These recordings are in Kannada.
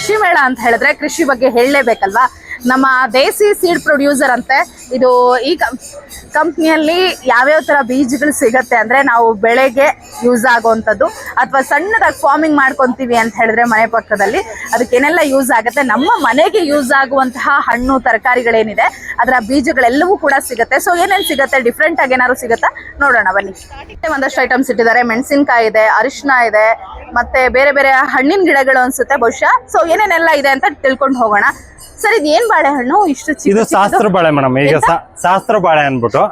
ಕೃಷಿ ಮೇಳ ಅಂತ ಹೇಳಿದ್ರೆ ಕೃಷಿ ಬಗ್ಗೆ ಹೇಳಲೇಬೇಕಲ್ವಾ? ನಮ್ಮ ದೇಸಿ ಸೀಡ್ ಪ್ರೊಡ್ಯೂಸರ್ ಅಂತೆ, ಇದು ಈ ಕಂಪ್ನಿಯಲ್ಲಿ ಯಾವ್ಯಾವ ಥರ ಬೀಜಗಳು ಸಿಗುತ್ತೆ ಅಂದರೆ ನಾವು ಬೆಳೆಗೆ ಯೂಸ್ ಆಗುವಂಥದ್ದು, ಅಥವಾ ಸಣ್ಣದಾಗಿ ಫಾರ್ಮಿಂಗ್ ಮಾಡ್ಕೊತೀವಿ ಅಂತ ಹೇಳಿದ್ರೆ ಮನೆ ಪಕ್ಕದಲ್ಲಿ ಅದಕ್ಕೇನೆಲ್ಲ ಯೂಸ್ ಆಗುತ್ತೆ? ನಮ್ಮ ಮನೆಗೆ ಯೂಸ್ ಆಗುವಂತಹ ಹಣ್ಣು, ತರಕಾರಿಗಳೇನಿದೆ, ಅದರ ಬೀಜಗಳೆಲ್ಲವೂ ಕೂಡ ಸಿಗುತ್ತೆ. ಸೊ ಏನೇನು ಸಿಗುತ್ತೆ? ಡಿಫ್ರೆಂಟಾಗಿ ಏನಾದ್ರು ಸಿಗುತ್ತಾ? ನೋಡೋಣ ಬನ್ನಿ. ಒಂದಷ್ಟು ಐಟಮ್ಸ್ ಇಟ್ಟಿದ್ದಾರೆ. ಮೆಣಸಿನಕಾಯಿ ಇದೆ ಅರಿಶಿನ ಇದೆ ಮತ್ತೆ ಬೇರೆ ಬೇರೆ ಹಣ್ಣಿನ ಗಿಡಗಳು ಅನ್ಸುತ್ತೆ ಬಹುಶಃ. ಸೊ ಏನೇನೆಲ್ಲ ಇದೆ ಅಂತ ತಿಳ್ಕೊಂಡು ಹೋಗೋಣ. ಸರ್ ಇದು ಏನ್ ಬಾಳೆಹಣ್ಣು? ಇಷ್ಟು ಚಿಕ್ಕ ಇದು ಶಾಸ್ತ್ರ ಬಾಳೆ ಮೇಡಮ್ ಈಗ ಶಾಸ್ತ್ರ ಬಾಳೆ ಅನ್ಬಿಟ್ಟು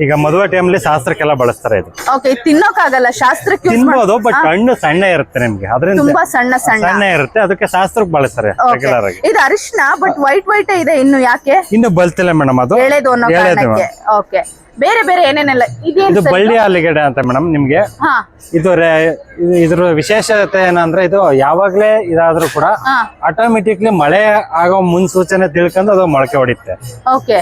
ಈಗ ಮದುವೆ ಅಲ್ಲಿ ಶಾಸ್ತ್ರಕ್ಕೆಲ್ಲ ಬಳಸ್ತಾರೆ ಇದು. ಓಕೆ ತಿನ್ನೋಕಾಗಲ್ಲ ಶಾಸ್ತ್ರಕ್ಕೆ use ಮಾಡ್- ತಿನ್ಬೋದು ಬಟ್ ಹಣ್ಣು ಸಣ್ಣ ಇರುತ್ತೆ ನಿಮ್ಗೆ. ಅದರಿಂದ ತುಂಬಾ ಸಣ್ಣ ಸಣ್ಣ. ಸಣ್ಣ ಇರುತ್ತೆ ಅದಕ್ಕೆ ಶಾಸ್ತ್ರಕ್ಕೆ ಬಳಸ್ತಾರೆ Okay. ರೆಗ್ಯುಲರ್ ಆಗಿ. ಇದು ಅರಿಶಿನ ಬಟ್ ವೈಟ್ ವೈಟ್ ಇದೆ ಇನ್ನು ಯಾಕೆ? ಇನ್ನು ಬಲ್ತಿಲ್ಲ ಮೇಡಮ್ ಅದು. ಎಳೆದು ಅನ್ನೋ ಎಳೆದು. ಕಾರಣಕ್ಕೆ. ಓಕೆ ಬೇರೆ ಬೇರೆ ಏನೇನೆಲ್ಲ ಇದೇನ್ ಇದು ಬಳ್ಳಿ ಆಲೂಗೆಡ್ಡೆ ಅಂತ ಮೇಡಮ್ ನಿಮ್ಗೆ. ಹಾ. ಇದು ರೇ- ಇದು- ಇದ್ರ ವಿಶೇಷತೆ ಏನಂದ್ರೆ ಇದು ಯಾವಾಗ್ಲೇ ಇದಾದ್ರೂ ಕೂಡ ಹಾ. ಆಟೋಮೆಟಿಕ್ಲಿ ಮಳೆ ಆಗೋ ಮುನ್ಸೂಚನೆ ತಿಳ್ಕೊಂಡು ಅದು ಮೊಳಕೆ ಹೊಡಿತ್ತೆ ಓಕೆ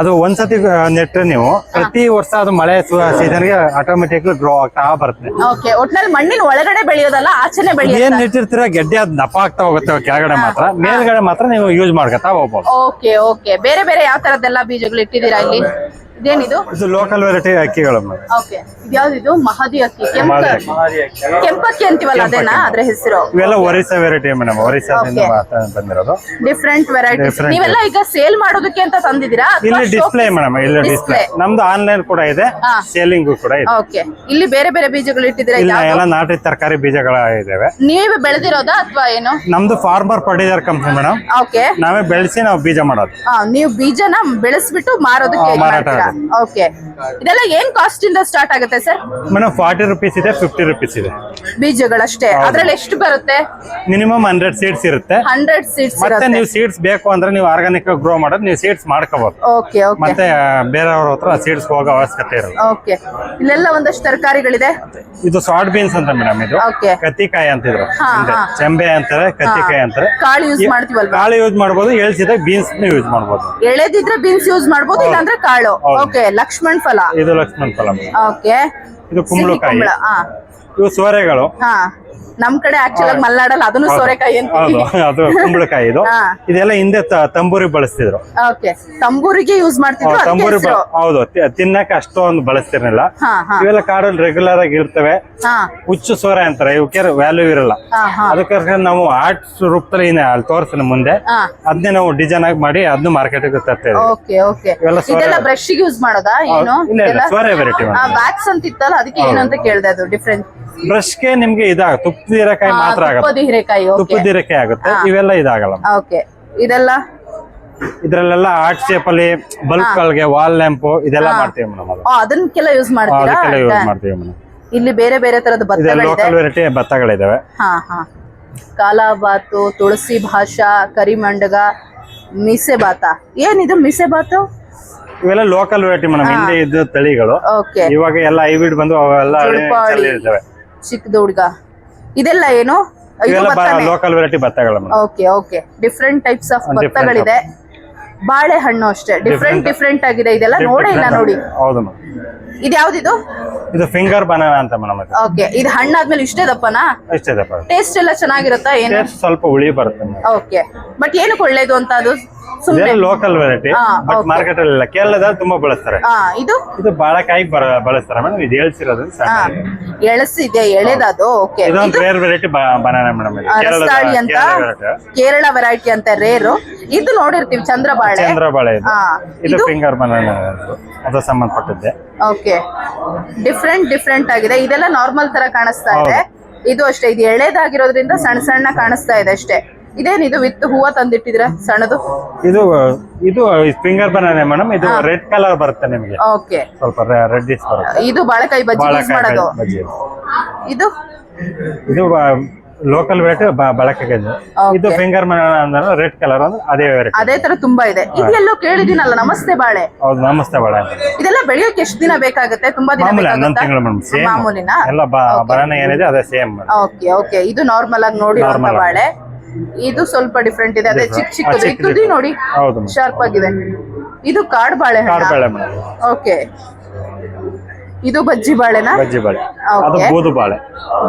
ಅದು ಒಂದ್ಸತಿ ನೆಟ್ರೆ ನೀವು. ಪ್ರತಿ ವರ್ಷ ಅದು ಮಳೆ ಸೀಸನ್ಗೆ ಆಟೋಮೆಟಿಕ್ ಗ್ರೋ ಆಗ್ತಾ ಬರುತ್ತೆ. ಓಕೆ ಒಟ್ನಲ್ಲಿ ಮಣ್ಣಿನ ಒಳಗಡೆ ಬೆಳೆಯೋದಲ್ಲ ಆಚೆನೆ ಬೆಳೆಯೋದು ಏನ್ ನೆಟ್ಟಿರ್ತೀರ ಗೆಡ್ಡೆ ಅದು ದಪ್ಪ ಆಗ್ತಾ ಹೋಗುತ್ತೆ ಕೆಳಗಡೆ ಮಾತ್ರ. ಮೇಲ್ಗಡೆ ಮಾತ್ರ ನೀವು ಯೂಸ್ ಮಾಡ್ಕೊತಾ ಹೋಗ್ಬೋದು. Okay okay. ಬೇರೆ ಬೇರೆ ಯಾವ ತರದ್ದೆಲ್ಲ ಬೀಜಗಳು ಇಟ್ಟಿದ್ದೀರಾ ಇಲ್ಲಿ? ಇದೇನಿದು? ಇದು ಲೋಕಲ್ ವೆರೈಟಿ ಅಕ್ಕಿಗಳು madam. ಓಕೆ. ಇದ್ಯಾವ್ದಿದು? ಮಹದಿ ಅಕ್ಕಿ. ಕೆಂಪ. ಕೆಂಪಕ್ಕಿ ಅಂತೀವಲ್ಲ ಅದೇನಾ? ಅದ್ರ ಹೆಸರು? ಇವೆಲ್ಲ ಒರಿಸ್ಸಾ ವೆರೈಟಿ ಮೇಡಮ್. ಒರಿಸ್ಸಾದಿಂದ. ಬಂದಿರೋದು. Different variety Different. ನೀವೆಲ್ಲ ಈಗ ಸೇಲ್ ಮಾಡೋದಕ್ಕೆ ಅಂತ ತಂದಿದ್ದೀರಾ? ಇಲ್ಲಿ ಡಿಸ್ಪ್ಲೇ ಮೇಡಮ್ ಇಲ್ಲಿ ಡಿಸ್ಪ್ಲೇ Display. ನಮ್ದು ಆನ್ಲೈನ್ ಕೂಡ ಇದೆ. ಹಾ. ಸೇಲಿಂಗು ಕೂಡ ಇದೆ. ಓಕೆ. ಇಲ್ಲಿ ಬೇರೆ ಬೇರೆ ಬೀಜಗಳು ಇಟ್ಟಿದ್ದೀರಾ ಇಲ್ಲ? ಎಲ್ಲ ನಾಟಿ ತರಕಾರಿ ಬೀಜಗಳ ಇದಾವೆ. ನೀವೇ ಬೆಳೆದಿರೋದಾ ಅಥವಾ ಏನು? ನಮ್ದು farmer producer company madam. Okay. ನಾವೇ ಬೆಳೆಸಿ ನಾವು ಬೀಜ ಮಾಡೋದು. ನೀವು ಬೀಜನ ಬೆಳೆಸ್ಬಿಟ್ಟು ಮಾರೋದಕ್ಕೆ ಹಾ, ಮಾರಾಟ ಮಾಡ್ತೀರಾ? ಓಕೆ ಇದೆಲ್ಲ ಏನ್ ಕಾಸ್ಟ್ ಇಂದ ಸ್ಟಾರ್ಟ್ ಆಗುತ್ತೆ ಸರ್ ಮೇಡಮ್ ಫಾರ್ಟಿ ರುಪೀಸ್ ಇದೆ ಫಿಫ್ಟಿ ರುಪೀಸ್ ಇದೆ. ಬೀಜಗಳಷ್ಟೇ. ಅದ್ರಲ್ಲಿ ಎಷ್ಟು ಬರುತ್ತೆ? ಮಿನಿಮಮ್ ಹಂಡ್ರೆಡ್ ಸೀಡ್ಸ್ ಇರುತ್ತೆ. ಹಂಡ್ರೆಡ್ ಸೀಡ್ಸ್ ಮತ್ತೆ ನೀವು ಸೀಡ್ಸ್ ಬೇಕು ಅಂದ್ರೆ ನೀವು ಆರ್ಗಾನಿಕ್ ಗ್ರೋ ಮಾಡೋದು ನೀವು ಸೀಡ್ಸ್ ಮಾಡ್ಕೋಬಹುದು ಓಕೆ ಓಕೆ ಮತ್ತೆ ಬೇರೆಯವ್ರ ಹತ್ರ ಸೀಡ್ಸ್ ಹೋಗೋ ಅವಶ್ಯಕತೆ ಇರಲ್ಲ. ಓಕೆ ಇಲ್ಲೆಲ್ಲ ಒಂದಷ್ಟು ತರಕಾರಿಗಳಿದೆ? ಇದು ಸಾಲ್ಟ್ ಬೀನ್ಸ್ ಅಂತ ಮೇಡಮ್ ಇದು. ಕತ್ತಿಕಾಯಿ ಅಂತಿದ್ರು. ಹಾ, ಹಿಂದೆ. ಹಾ. ಚೆಂಬೆ ಅಂತಾರೆ ಕತ್ತಿಕಾಯಿ ಅಂತಾರೆ. ಕಾಳು ಯೂಸ್ ಮಾಡ್ತೀವಲ್ವಾ? ಕಾಳು ಯೂಸ್ ಮಾಡ್ಬೋದು ಎಳ್ಸಿದಾಗ ಬೀನ್ಸ್ ಯೂಸ್ ಮಾಡಬಹುದು ಎಳೆದಿದ್ರೆ ಬೀನ್ಸ್ ಯೂಸ್ ಮಾಡ್ಬೋದು ಇಲ್ಲಾಂದ್ರೆ ಕಾಳು. ಓಕೆ ಲಕ್ಷ್ಮಣ್ ಫಲ. ಇದು ಲಕ್ಷ್ಮಣ್ ಫಲ ಓಕೆ ಇದು ಕುಂಬಳಕಾಯಿ. ಇವು ಸೋರೆಗಳು. ಹಾ. ನಮ್ ಕಡೆ ಆಕ್ಚುಲ್ ಆಗಿ ಮಲ್ನಾಡಲ್ಲ ಅದನ್ನು ಸೋರೆಕಾಯಿ ಅದು ಕುಂಬಳಕಾಯಿ ಇದು. ಇದೆಲ್ಲ ಹಿಂದೆ ತಂಬೂರಿ ಬಳಸ್ತಿದ್ರು. ಓಕೆ. ತಂಬೂರಿಗೆ ಯೂಸ್ ಮಾಡ್ತಿದ್ರು ತಂಬೂರಿ ಹೌದು ತಿನ್ನಕ ತಿನ್ನಕ್ಕೆ ಅಷ್ಟೊಂದು ಬಳಸ್ತಿರ್ಲಿಲ್ಲ. ಇವೆಲ್ಲ ಕಾಡಲ್ಲಿ ರೆಗ್ಯುಲರ್ ಆಗಿ ಇರ್ತವೆ. ಹುಚ್ಚು ಸೋರೆ ಅಂತಾರೆ ಇವಕ್ಕೆ ವ್ಯಾಲ್ಯೂ ಇರಲ್ಲ. ಅದಕ್ಕೋಸ್ಕರ ನಾವು ಆರ್ಟ್ ರೂಪದಲ್ಲಿ ಅಲ್ಲಿ ತೋರಿಸ್ತೀನಿ ಮುಂದೆ ಅದನ್ನೇ ನಾವು ಡಿಸೈನ್ ಆಗಿ ಮಾಡಿ ಅದನ್ನ ಮಾರ್ಕೆಟ್ಗೆ ತರ್ತೇವೆ ಓಕೆ ಓಕೆ. ಇದೆಲ್ಲ ಬ್ರಷ್ ಯೂಸ್ ಮಾಡೋದಾ ಏನು? ಸೋರೆ ವೆರೈಟಿ ವ್ಯಾಕ್ಸ್ ಅಂತ ಇತ್ತಲ್ಲ ಅದಕ್ಕೆ ಏನು ಅಂತ ಕೇಳ್ದೆ ಅದು ಡಿಫ್ರೆಂಟ್ ಬ್ರಷ್ಗೆ ನಿಮ್ಗೆ ಇದಾಗ ತುಪ್ಪದ ಹೀರೆಕಾಯಿ ಮಾತ್ರ ಆಗುತ್ತೆ. ತುಪ್ಪದ ಹೀರೆಕಾಯಿ ಓಕೆ ತುಪ್ಪದ ಹೀರೆಕಾಯಿ ಆಗುತ್ತೆ. ಇವೆಲ್ಲ ಇದಾಗಲ್ಲ. ಓಕೆ ಇದೆಲ್ಲ? ಇದ್ರಲ್ಲೆಲ್ಲ ಆರ್ಟ್ ಶೇಪ್ ಅಲ್ಲಿ ಬಲ್ಬ್ ಗಳಿಗೆ ವಾಲ್ ಲ್ಯಾಂಪ್ ಇದೆಲ್ಲ ಮಾಡ್ತೀವಿ ಮೇಡಮ್ ಅದನ್ನೆಲ್ಲ ಯೂಸ್ ಮಾಡ್ತೀರಾ? ಅದಕ್ಕೆಲ್ಲ ಯೂಸ್ ಮಾಡ್ತೀವಿ ಮೇಡಮ್. ಇಲ್ಲಿ ಬೇರೆ ಬೇರೆ ತರದ ಇದೆ ಭತ್ತಗಳಿದೆ ಲೋಕಲ್ ವೆರೈಟಿ ಭತ್ತಗಳಿದಾವೆ ಹಾ ಹಾ. ಕಾಲಾಬಾತು ತುಳಸಿ ಭಾಷಾ ಕರಿಮಂಡಗ ಮಿಸೆ ಬಾತ ಏನಿದು ಮಿಸೆ ಬಾತು ಇವೆಲ್ಲ ಲೋಕಲ್ ವೆರೈಟಿ ಮೇಡಮ್. ಹಿಂದೆ ಇದ್ದ ತಳಿಗಳು. ಓಕೆ ಇವಾಗ ಎಲ್ಲ ಹೈಬ್ರಿಡ್ ಬಂದು ಅವೆಲ್ಲ. ಇರ್ತವೆ. ಚಿಕ್ಕದ ಹುಡುಗ. ಇದೆಲ್ಲ ಏನು? Local variety ಭತ್ತಗಳು okay okay different types of ಭತ್ತಗಳಿದೆ. ಬಾಳೆಹಣ್ಣು ಅಷ್ಟೇ. ಡಿಫ್ರೆಂಟ್ ಡಿಫ್ರೆಂಟ್ ಆಗಿದೆ. ಇದೆಲ್ಲ ನೋಡೇ ಇಲ್ಲ ನೋಡಿ. ಹೌದು ಯಾವ್ದು ಇದು ಯಾವ್ದಿದು? ಇದು ಫಿಂಗರ್ ಬನಾನಾ ಅಂತ ಮೇಡಮ್ ಓಕೆ ಇದು ಹಣ್ಣಾದ್ಮೇಲೆ ಇಷ್ಟೇ ದಪ್ಪನಾ? ದಪ್ಪ. ಟೇಸ್ಟ್ ಎಲ್ಲ ಚೆನ್ನಾಗಿರುತ್ತಾ ಏನು? ಸ್ವಲ್ಪ ಹುಳಿ ಬರುತ್ತೆ ಓಕೆ ಬಟ್ ಏನಕ್ಕೆ ಒಳ್ಳೇದು ಅಂತ ಅದು? ಸುಮ್ಮನೆ ಲೋಕಲ್ ವೆರೈಟಿ ಬಟ್ ಮಾರ್ಕೆಟ್ ಅಲ್ಲಿ ಇಲ್ಲ ಕೇರಳದಲ್ಲಿ ತುಂಬಾ ಬಳಸ್ತಾರೆ. ಇದು? ಇದು ಬಾಳೆಕಾಯಿ ಬಳಸ್ತಾರೆ ಮೇಡಮ್ ಇದು ಹೇಳ್ಸಿರೋದು ಎಳಸಿದೆ ಎಳೆದದು ಓಕೆ ಇದೊಂದು ರೇರ್ ವೆರೈಟಿ ಬನಾನಾ ಮೇಡಮ್ ಇದು. ರಸ್ತಾಳಿ ಅಂತ ಕೇರಳ ವೆರೈಟಿ ಅಂತ ರೇರು ಇದು ನೋಡಿರ್ತೀವಿ ಚಂದ್ರಬಾಳೆ. ಚಂದ್ರಬಾಳೆ ಇದು. ಹಾ ಇದು ಇದು? ಫಿಂಗರ್ ಬನಾನಾ ಅದು ಅದು ಸಂಬಂಧಪಟ್ಟದ್ದೆ. ಓಕೆ ಡಿಫ್ರೆಂಟ್ ಡಿಫ್ರೆಂಟ್ ಆಗಿದೆ. ಇದೆಲ್ಲ ನಾರ್ಮಲ್ ತರ ಕಾಣಿಸ್ತಾ ಇದೆ. ಇದು ಅಷ್ಟೇ. ಇದು ಎಳೆದಾಗಿರೋದ್ರಿಂದ ಸಣ್ಣ ಸಣ್ಣ ಕಾಣಿಸ್ತಾ ಇದೆ ಅಷ್ಟೇ. ಇದೇನಿದು ವಿತ್ ಹೂವ ತಂದಿಟ್ಟಿದ್ರ ಸಣ್ಣದು? ಇದು ಇದು ಫಿಂಗರ್ ಬನಾನೆ ಮೇಡಮ್ ಇದು ರೆಡ್ ಕಲರ್ ಬರುತ್ತೆ ನಿಮಗೆ. ಓಕೆ. ಸ್ವಲ್ಪ ರೆಡ್ ಇಸ್ ಬರುತ್ತೆ. ಇದು ಬಾಳೆಕಾಯಿ ಬಜ್ಜಿ ಯೂಸ್ ಮಾಡೋದು? ಇದು? ಇದು ಲೋಕಲ್ ವೆರೈಟಿ ಬಾಳೆಕಾಯಿ ಇದು ಫಿಂಗರ್ ಬನಾನೆ ಅಂದ್ರೆ ರೆಡ್ ಕಲರ್ ಅಂದ್ರೆ ಅದೇ ವೆರೈಟಿ ಅದೇ ತರ ತುಂಬಾ ಇದೆ. ಇದೆಲ್ಲೋ ಕೇಳಿದಿನಲ್ಲ ನಮಸ್ತೆ ಬಾಳೆ. ಹೌದು ನಮಸ್ತೆ ಬಾಳೆ. ಇದೆಲ್ಲ ಬೆಳೆಯೋಕೆ ಎಷ್ಟು ದಿನ ಬೇಕಾಗುತ್ತೆ? ತುಂಬಾ ದಿನ ಮಾಮೂಲಿ ಒಂದು ತಿಂಗಳು ಮೇಡಂ ಸೇಮ್ ಮಾಮೂಲಿನಾ? ಎಲ್ಲ ಬನಾನ ಏನಿದೆ ಅದೇ ಸೇಮ್ ಓಕೆ ಓಕೆ. ಇದು ನಾರ್ಮಲ್ ಆಗಿ ನೋಡಿ ಬಾಳೆ. ಇದು ಸ್ವಲ್ಪ ಡಿಫ್ರೆಂಟ್ ಇದೆ. ಅದೇ ಚಿಕ್ಕ ಚಿಕ್ಕದು. ಚಿಕ್ಕದು. ತುದಿ ನೋಡಿ. ಹೌದು ಶಾರ್ಪ್ ಆಗಿದೆ. ಇದು ಕಾಡ್ ಬಾಳೆ ಕಾಡು ಬೇಳೆ ಮೇಡಮ್. ಓಕೆ ಇದು ಬಜ್ಜಿ ಬಾಳೆನಾ? ಬಜ್ಜಿ ಬಾಳೆ. Okay. ಅದು ಬೂದು ಬಾಳೆ.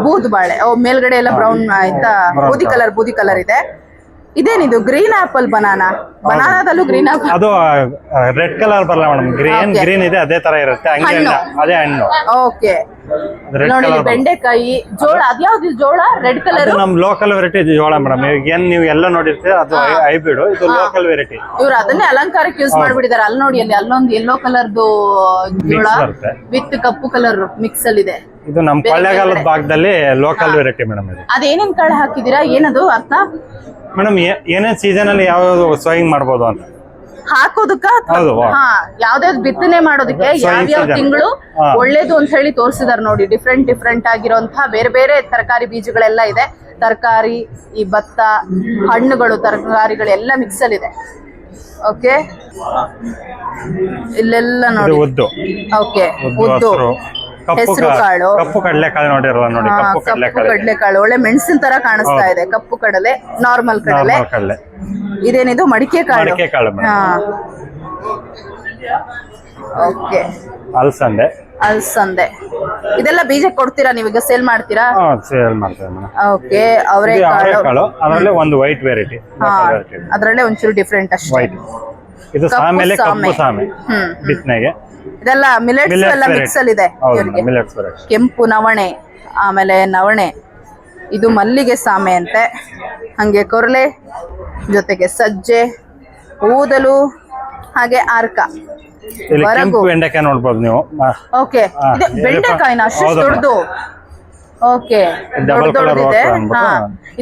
ಬೂದ್ ಬಾಳೆ. ಓ ಮೇಲ್ಗಡೆ ಎಲ್ಲ ಬ್ರೌನ್ ಆಯ್ತಾ? ಬೂದಿ ಕಲರ್ ಬೂದಿ ಕಲರ್ ಇದೆ. ಇದೇನಿದು? ಗ್ರೀನ್ ಆಪಲ್ ಬನಾನಾ ಬನಾನಾದಲ್ಲೂ ಗ್ರೀನ್ ಆಪಲ್ ಅದು ರೆಡ್ ಕಲರ್ ಬರಲ್ಲ ಮೇಡಮ್ ಗ್ರೀನ್ ಗ್ರೀನ್ ಇದೆ ಅದೇ ತರ ಇರುತ್ತೆ. ಹಂಗೆ ಹಣ್ಣು. ಅದೇ ಹಣ್ಣು. ಓಕೆ ರೆಡ್ ನೋಡಿ ಇಲ್ಲಿ ಕಲರ್ ಬೆಂಡೆಕಾಯಿ ಜೋಳ ಅದ್ಯಾವ್ದು ಇದು ಜೋಳ? ರೆಡ್ ಕಲರ್ ನಮ್ ಲೋಕಲ್ ವೆರೈಟಿ ಜೋಳ ಮೇಡಮ್ ಏನ್ ನೀವು ಎಲ್ಲ ನೋಡಿರ್ತೀರ ಅದು ಹೈಬ್ರಿಡ್ ಇದು ಲೋಕಲ್ ವೆರೈಟಿ ಇವ್ರು ಅದನ್ನೇ ಅಲಂಕಾರಕ್ಕೆ ಯೂಸ್ ಮಾಡ್ಬಿಟ್ಟಿದ್ದಾರೆ. ಅಲ್ಲಿ ನೋಡಿ ಅಲ್ಲಿ ಅಲ್ಲೊಂದು ಎಲ್ಲೋ ಕಲರ್ದು ಜೋಳ ಬರುತ್ತೆ. ವಿತ್ ಕಪ್ಪು ಕಲರ್ ಮಿಕ್ಸ್ ಅಲ್ಲಿ ಇದೆ ಇದು ನಮ್ಮ ಕೊಳ್ಳೇಗಾಲದ ಭಾಗದಲ್ಲಿ ಲೋಕಲ್ ವೆರೈಟಿ ಮೇಡಮ್ ಇದು. ಅದೇನೇನ್ ಕಾಳು ಹಾಕಿದೀರಾ ಏನದು ಅರ್ಥ? ಮೇಡಮ್ ಏನೇನ್ ಸೀಸನ್ ಅಲ್ಲಿ ಯಾವ ಸೋಯಿಂಗ್ ಮಾಡಬಹುದು ಅಂತ. ಹಾಕೋದಕ್ಕ ಹೌದು, ಯಾವ್ದಾವ್ದು ಬಿತ್ತನೆ ಮಾಡೋದಕ್ಕೆ ಯಾವ ಯಾವ್ಯಾವ. ತಿಂಗಳು ಹಾ. ಒಳ್ಳೇದು ಅಂತ ಹೇಳಿ ತೋರಿಸಿದಾರೆ ನೋಡಿ. ಡಿಫ್ರೆಂಟ್ ಡಿಫ್ರೆಂಟ್ ಆಗಿರೋಂತಹ ಬೇರೆ ಬೇರೆ ತರಕಾರಿ ಬೀಜಗಳೆಲ್ಲ ಇದೆ. ತರಕಾರಿ ಈ ಭತ್ತ ಹಣ್ಣುಗಳು ತರಕಾರಿಗಳೆಲ್ಲ ಮಿಕ್ಸ್ ಅಲ್ಲಿ ಇದೆ. ಓಕೆ ಇಲ್ಲೆಲ್ಲ ಇದು ನೋಡಿ. ಉದ್ದು. ಓಕೆ ಉದ್ದು ಉದ್ದು. ಹಸ್ರು. ಕಪ್ಪು ಹೆಸರು ಕಾ- ಕಾಳು. ಕಪ್ಪು ಕಡಲೆಕಾಳು ನೋಡಿರಲ್ಲ ನೋಡಿ ಕಪ್ಪು ಕಪ್ಪು ಕಡಲೆ ಕಾಳು ಒಳ್ಳೆ ಮೆಣಸಿನ ತರ ಕಾಣಿಸ್ತಾ ಇದೆ ಕಪ್ಪು ಕಡಲೆ ನಾರ್ಮಲ್ ಕಡಲೆ. ಕಡಲೆ. ಇದೇನಿದು? ಮಡಿಕೆ ಕಾಳು ಮಡಿಕೆ ಕಾಳು ಓಕೆ. ಅಲ್ಸಂದೆ. ಅಲ್ಸಂದೆ. ಇದೆಲ್ಲ ಬೀಜ ಕೊಡ್ತೀರಾ ನೀವೀಗ ಸೇಲ್ ಮಾಡ್ತೀರಾ? ಹಾ ಸೇಲ್ ಮಾಡ್ತೀನಿ ಓಕೆ. ಅವರೇ ಕಾಳು. ಅದರಲ್ಲಿ ಒಂದು ವೈಟ್ ವೆರೈಟಿ ಅದ್ರಲ್ಲೇ ಒಂಚೂರು ಡಿಫ್ರೆಂಟ್ ಅಷ್ಟೇ. ಇದು ಸಾಮೆಲೆ ಕಪ್ಪು ಸಾಮೆ. ಬಿತ್ತನೆಗೆ. ಇದೆಲ್ಲ ಮಿಲೆಟ್ಸ್ ಎಲ್ಲ ಮಿಕ್ಸ್ ಅಲ್ಲಿ ಇದೆ ಕೆಂಪು ನವಣೆ ಆಮೇಲೆ ನವಣೆ. ಇದು ಮಲ್ಲಿಗೆ ಸಾಮೆ ಅಂತೆ. ಹಾಗೆ ಕೊರಲೆ ಜೊತೆಗೆ ಸಜ್ಜೆ ಊದಲು ಹಾಗೆ ಆರ್ಕ. ಬೆಂಡೆಕಾಯಿ ನೋಡ್ಬೋದು ನೀವು. ಓಕೆ ಬೆಂಡೆಕಾಯಿನ ಅಷ್ಟು ದೊಡ್ಡದು. ಓಕೆ. ಡಬಲ್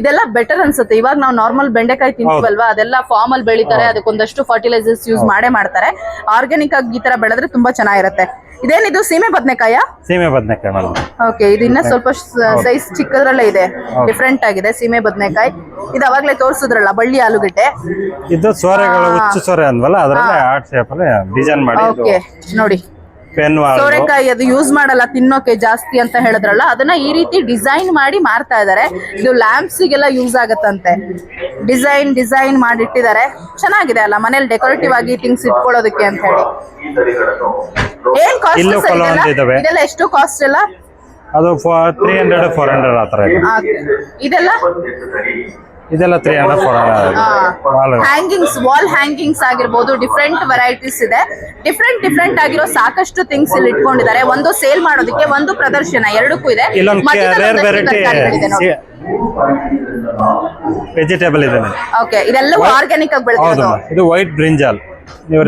ಇದೆಲ್ಲ ಬೆಟರ್ ಅನ್ಸುತ್ತೆ. ಇವಾಗ ನಾವು ನಾರ್ಮಲ್ ಬೆಂಡೆಕಾಯಿ ತಿಂತೀವಲ್ವಾ ಅದೆಲ್ಲ ಫಾರ್ಮ್ ಅಲ್ಲಿ ಬೆಳಿತಾರೆ ಅದಕ್ಕೊಂದಷ್ಟು ಫರ್ಟಿಲೈಸರ್ಸ್ ಯೂಸ್ ಮಾಡೇ ಮಾಡ್ತಾರೆ. ಆರ್ಗ್ಯಾನಿಕ್ ಆಗಿ ಈ ತರ ಬೆಳೆದ್ರೆ ತುಂಬಾ ಚೆನ್ನಾಗಿರುತ್ತೆ. ಇದೇನಿದು? ಸೀಮೆ ಬದನೆಕಾಯ? ಸೀಮೆ ಬದನೆಕಾಯಿ ಓಕೆ. ಇದು ಇನ್ನ ಸ್ವಲ್ಪ ಸೈಜ್ ಚಿಕ್ಕದ್ರಲ್ಲೇ ಇದೆ. ಡಿಫ್ರೆಂಟ್ ಆಗಿದೆ. ಸೀಮೆ ಬದನೆಕಾಯಿ. ಇದು ಅವಾಗ್ಲೇ ತೋರಿಸಿದ್ರಲ್ಲ ಬಳ್ಳಿ ಆಲೂಗಡ್ಡೆ. ಇದು ಸೋರೆಗಳು ಹುಚ್ಚು ಸೋರೆ ಅಂದ್ವಲ್ಲ ಅದರಲ್ಲಿ ಆರ್ಟ್ ಶೇಪ್ ಅಲ್ಲಿ ಡಿಸೈನ್ ಮಾಡಿ ಓಕೆ. ನೋಡಿ. ಸೋರೆಕಾಯಿ ಅದು ಯೂಸ್ ಮಾಡಲ್ಲ ತಿನ್ನೋಕೆ ಜಾಸ್ತಿ ಅಂತ ಹೇಳಿದ್ರಲ್ಲ ಅದನ್ನ ಈ ರೀತಿ ಡಿಸೈನ್ ಮಾಡಿ ಮಾರ್ತಾ ಇದಾರೆ. ಇದು ಲ್ಯಾಂಪ್ಸ್ ಗೆಲ್ಲ ಯೂಸ್ ಆಗತ್ತಂತೆ. ಡಿಸೈನ್ ಡಿಸೈನ್ ಮಾಡಿಟ್ಟಿದ್ದಾರೆ ಚೆನ್ನಾಗಿದೆ ಅಲ್ಲ ಮನೇಲಿ ಡೆಕೋರೇಟಿವ್ ಆಗಿ ಥಿಂಗ್ಸ್ ಇಟ್ಕೊಳ್ಳೋದಕ್ಕೆ ಅಂತ ಹೇಳಿ. ಏನ್ ಕಾಸ್ಟ್ ಇದೆಲ್ಲ? ಎಷ್ಟು ಕಾಸ್ಟ್ ಎಲ್ಲ? ಅದು ತ್ರೀ ಹಂಡ್ರೆಡ್ ಫೋರ್ ಹಂಡ್ರೆಡ್ ಆ ಥರ ಇದೆ. ಇದೆಲ್ಲ? ಇದೆಲ್ಲ three hundred four hundred hangings wall hangings ಆಗಿರ್ಬೋದು ಡಿಫ್ರೆಂಟ್ ವೆರೈಟೀಸ್ ಇದೆ. ಡಿಫ್ರೆಂಟ್ ಡಿಫ್ರೆಂಟ್ ಆಗಿರೋ ಸಾಕಷ್ಟು ಥಿಂಗ್ಸ್ ಇಲ್ಲಿ ಇಟ್ಕೊಂಡಿದ್ದಾರೆ. ಒಂದು ಸೇಲ್ ಮಾಡೋದಕ್ಕೆ ಒಂದು ಪ್ರದರ್ಶನ ಎರಡಕ್ಕೂ ಇದೆ. ವೆರೈಟಿ ವೆಜಿಟೇಬಲ್ ಇದೆ ಓಕೆ ಇದೆಲ್ಲವೂ ಆರ್ಗ್ಯಾನಿಕ್ ಆಗಿ ಬೆಳೆದಿರೋದು. ಇದು ವೈಟ್ ಬ್ರಿಂಜಾಲ್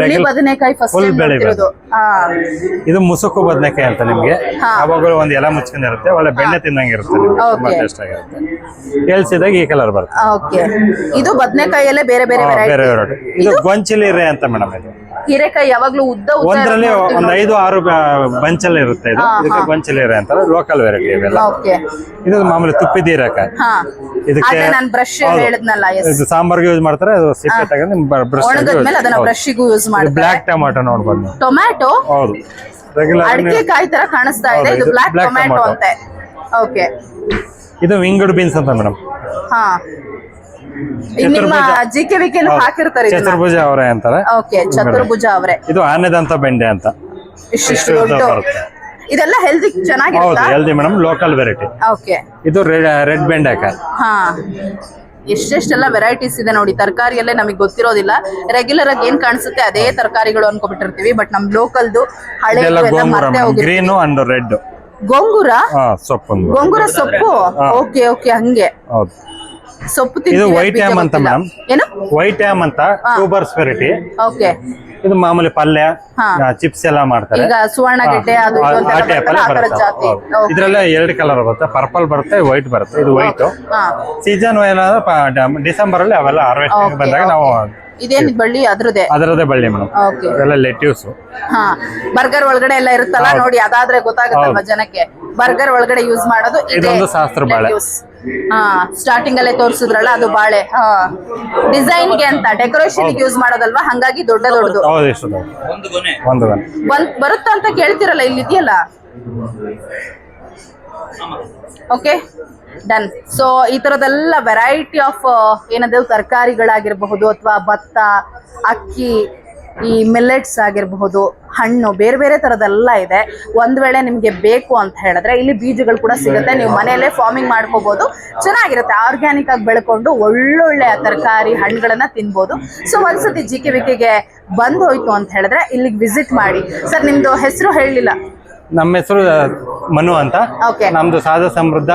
ಬಿಳಿ ಬದನೆಕಾಯಿ ಫಸ್ಟ್ Full ಟೈಮ್ ಬೆಳೆ ನೋಡ್ತಿರೋದು. ಇದು ಮುಸುಕು ಬದನೆಕಾಯಿ ಅಂತ ನಿಮ್ಗೆ. ಅವಾಗಲೂ ಯಾವಾಗಲೂ ಎಲ್ಲ ಎಲೆ ಮುಚ್ಕೊಂಡಿರುತ್ತೆ ಒಳ್ಳೆ ಬೆಣ್ಣೆ ತಿನ್ನಂಗಿರುತ್ತೆ ಇರುತ್ತೆ ತುಂಬಾ Okay. ಟೇಸ್ಟ್ ಆಗಿರುತ್ತೆ. ಎಳ್ಸಿದಾಗ ಈ ಕಲರ್ ಬರುತ್ತೆ. ಓಕೆ. ಇದು ಬದನೆಕಾಯಿಯಲ್ಲೇ ಬೇರೆ ಬೇರೆ ಹಾ, ಬೇರೆ ವೆರೈಟಿ ವೆರೈಟಿ ಇದು? ಅಂತ ಮೇಡಮ್ ಇದು. ಹೀರೆಕಾಯಿ ಯಾವಾಗ್ಲೂ ಉದ್ದ ಉದ್ದ ಒಂದ್ರಲ್ಲಿ ಇರೋದು ಒಂದ್ ಐದು ಆರು ಬಂಚಲ್ಲಿ ಇರುತ್ತೆ ಇದು. ಹಾ, ಇದಕ್ಕೆ ಹಾ. ಗೊಂಚಿಲಿ ರೇ ಅಂತಾರೆ ಲೋಕಲ್ ವೆರೈಟಿ ಇವೆಲ್ಲ. ಓಕೆ. ಇದು ಮಾಮೂಲಿ ತುಪ್ಪಿದ ಹೀರೆಕಾಯಿ. ಹಾ. ಇದಕ್ಕೆ ಅದೇ ನಾನು ಬ್ರಷ್ ಹೌದು. ಹೇಳಿದ್ನಲ್ಲ ಎಸ್ ಇದು ಸಾಂಬಾರ್ಗೆ ಯೂಸ್ ಮಾಡ್ತಾರೆ ಅದು ಸಿಪ್ಪೆ ತಗೊಂಡು ಬ್ರಷ್ ಒಣಗದ್ಮೇಲೆ ಅದನ್ನ ಬ್ರಷ್ಗೂ ಯೂಸ್ ಮಾಡ್ತಾರೆ. ಬ್ಲ್ಯಾಕ್ ಟೊಮಾಟೊ ನೋಡ್ಬೋದು ನೀವು. ಟೊಮ್ಯಾಟೊ ಹೌದು. ರೆಗ್ಯುಲರ್ ಅಡಿಕೆ ಕಾಯಿ ತರ ಕಾಣಿಸ್ತಾ ಇದೆ. ಹೌದು, ಇದು ಇದು ಬ್ಲಾಕ್ black ಟೊಮ್ಯಾಟೊ tomato. ಅಂತೆ. ಓಕೆ ಇದು ವಿಂಗಡ್ ಬೀನ್ಸ್ ಅಂತ ಮೇಡಮ್. ಹಾ. ನಿಮ್ಮ ಜಿ ಕೆ ವಿ ಹಾಕಿರ್ತಾರೆ ಚತುರ್ಭುಜ ಅವರೇ ಅಂತಾರೆ. ಓಕೆ ಚತುರ್ಭುಜ ಅವರೇ. ಇದು ಆನೆದಂತ ಬೆಂಡೆ ಅಂತ. ಇಷ್ಟು ದೊಡ್ಡ. ಇದೆಲ್ಲ ಹೆಲ್ದಿ ಹೌದು healthy madam local variety okay ಇದು ರೆಡ್ ಬೆಂಡೆಕಾಯಿ ಹಾ. ಎಷ್ಟೆಷ್ಟೆಲ್ಲ ವೆರೈಟೀಸ್ ಇದೆ ನೋಡಿ ತರಕಾರಿಯಲ್ಲೇ ನಮಗೆ ಗೊತ್ತಿರೋದಿಲ್ಲ. ರೆಗ್ಯುಲರ್ ಆಗಿ ಏನ್ ಕಾಣಿಸುತ್ತೆ ಅದೇ ತರಕಾರಿಗಳು ಅನ್ಕೊಬಿಟ್ಟಿರ್ತೀವಿ ಬಟ್ ನಮ್ ಲೋಕಲ್ದು ಹಳೆ ಗ್ರೀನು ಅಂಡ್ ರೆಡ್ ಗೋಂಗೂರ? ಸೊಪ್ಪು ಗೋಂಗೂರ ಸೊಪ್ಪು? ಓಕೆ ಓಕೆ ಹಂಗೆ. ಸೊಪ್ಪು ಇದು ವೈಟ್ ಆಮ್ ಅಂತ ಮ್ಯಾಮ್ madam. ಏನು? ವೈಟ್ ಆಮ್ ಅಂತ ಟ್ಯೂಬರ್ಸ್ ವೆರೈಟಿ ಓಕೆ ಇದು ಮಾಮೂಲಿ ಪಲ್ಯ. ಚಿಪ್ಸ್ ಎಲ್ಲ ಮಾಡ್ತಾರೆ. ಈಗ ಗೆಡ್ಡೆ ಅದು. ಇದ್ರಲ್ಲ ಎರಡು ಕಲರ್ ಬರುತ್ತೆ. ಪರ್ಪಲ್ ಬರುತ್ತೆ ವೈಟ್ ಬರುತ್ತೆ. ಇದು ವೈಟ್ ಸೀಸನ್ ಏನಾದ್ರೆ ಡಿಸೆಂಬರ್ ಅಲ್ಲಿ ಅವೆಲ್ಲ ಹಾರ್ವೆಸ್ಟ್ ಬಂದಾಗ ನಾವು ಇದೇನು ಬಳ್ಳಿ ಅದ್ರದೇ ಅದರದೇ ಬಳ್ಳಿ ಮೇಡಮ್. ಓಕೆ ಇವೆಲ್ಲ ಲೆಟ್ಯೂಸ್ ಹಾ. ಬರ್ಗರ್ ಒಳಗಡೆ ಎಲ್ಲ ಇರುತ್ತಲ್ಲ ನೋಡಿ ಅದಾದ್ರೆ ಗೊತ್ತಾಗುತ್ತೆ ಜನಕ್ಕೆ? ಬರ್ಗರ್ ಒಳಗಡೆ ಯೂಸ್ ಮಾಡೋದು ಇದೊಂದು ಶಾಸ್ತ್ರ ಬಾಳೆ. ಹಾ ಸ್ಟಾರ್ಟಿಂಗ್ ಅಲ್ಲೇ ತೋರಿಸಿದ್ರಲ್ಲ ಅದು ಬಾಳೆ. ಹಾ. ಡಿಸೈನ್ಗೆ ಅಂತ ಡೆಕೋರೇಷನ್ ಯೂಸ್ ಮಾಡೋದಲ್ವಾ? ಹಂಗಾಗಿ ದೊಡ್ಡ ದೊಡ್ಡದು. ಹೌದು ಎಷ್ಟು ಒಂದು ಗನ್. ಬಂದ್ ಬರುತ್ತಾ ಅಂತ ಕೇಳ್ತಿರಲ್ಲ ಇಲ್ಲಿ ಇದೆಯಲ್ಲ ಓಕೆ ಡನ್ ಸೊ ಈ ತರದೆಲ್ಲ ವೆರೈಟಿ ಆಫ್ ಏನದು ತರಕಾರಿಗಳಾಗಿರಬಹುದು ಅಥವಾ ಭತ್ತ ಅಕ್ಕಿ ಈ ಮಿಲ್ಲೆಟ್ಸ್ ಆಗಿರಬಹುದು ಹಣ್ಣು ಬೇರೆ ಬೇರೆ ತರದೆಲ್ಲ ಇದೆ. ಒಂದ್ ವೇಳೆ ನಿಮ್ಗೆ ಬೇಕು ಅಂತ ಹೇಳಿದ್ರೆ ಇಲ್ಲಿ ಬೀಜಗಳು ಕೂಡ ಸಿಗುತ್ತೆ. ನೀವು ಮನೆಯಲ್ಲೇ ಫಾರ್ಮಿಂಗ್ ಮಾಡ್ಕೋಬಹುದು ಚೆನ್ನಾಗಿರುತ್ತೆ. ಆರ್ಗ್ಯಾನಿಕ್ ಆಗಿ ಬೆಳ್ಕೊಂಡು ಒಳ್ಳೊಳ್ಳೆ ತರಕಾರಿ ಹಣ್ಣುಗಳನ್ನ ತಿನ್ಬಹುದು ಸೊ ಒಂದ್ಸತಿ ಜಿ ಕೆ ವಿಕೆಗೆ ಬಂದ್ ಹೋಯ್ತು ಅಂತ ಹೇಳಿದ್ರೆ ಇಲ್ಲಿಗೆ ವಿಸಿಟ್ ಮಾಡಿ. ಸರ್ ನಿಮ್ದು ಹೆಸರು ಹೇಳಲಿಲ್ಲ ನಮ್ಮ ಹೆಸರು ಮನು ಅಂತ. ಓಕೆ ನಮ್ದು ಸಾಧ ಸಮೃದ್ಧ.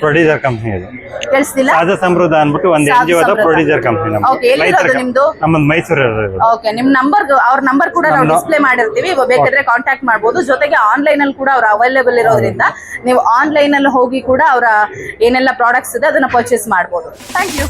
ಪ್ರೊಡ್ಯೂಸರ್ ಕಂಪ್ನಿ ಇದು ಕೇಳಿಸ್ತಿಲ್ಲ ಸಾಧ ಸಮೃದ್ಧ ಅನ್ಬಿಟ್ಟು ಒಂದು ಎನ್ ಜಿ ಒದ ಪ್ರೊಡ್ಯೂಸರ್ ಕಂಪ್ನಿ ನಮ್ದು. ಎಲ್ಲಿರೋದು ನಿಮ್ದು? ನಮ್ಮದು ಮೈಸೂರು. ಓಕೆ ನಿಮ್ ನಂಬರ್ ಅವ್ರ ನಂಬರ್ ಕೂಡ ನಾವು ಡಿಸ್ಪ್ಲೇ ಮಾಡಿರ್ತೀವಿ. ಬೇಕಾದ್ರೆ ಕಾಂಟ್ಯಾಕ್ಟ್ ಮಾಡ್ಬೋದು. ಜೊತೆಗೆ ಆನ್ಲೈನ್ ಅಲ್ಲಿ ಕೂಡ ಅವ್ರು ಅವೈಲೇಬಲ್ ಇರೋದ್ರಿಂದ ನೀವು ಆನ್ಲೈನ್ ಅಲ್ಲಿ ಹೋಗಿ ಕೂಡ ಅವರ ಏನೆಲ್ಲ ಪ್ರಾಡಕ್ಟ್ಸ್ ಇದೆ ಅದನ್ನ ಪರ್ಚೇಸ್ ಮಾಡ್ಬೋದು. Thank you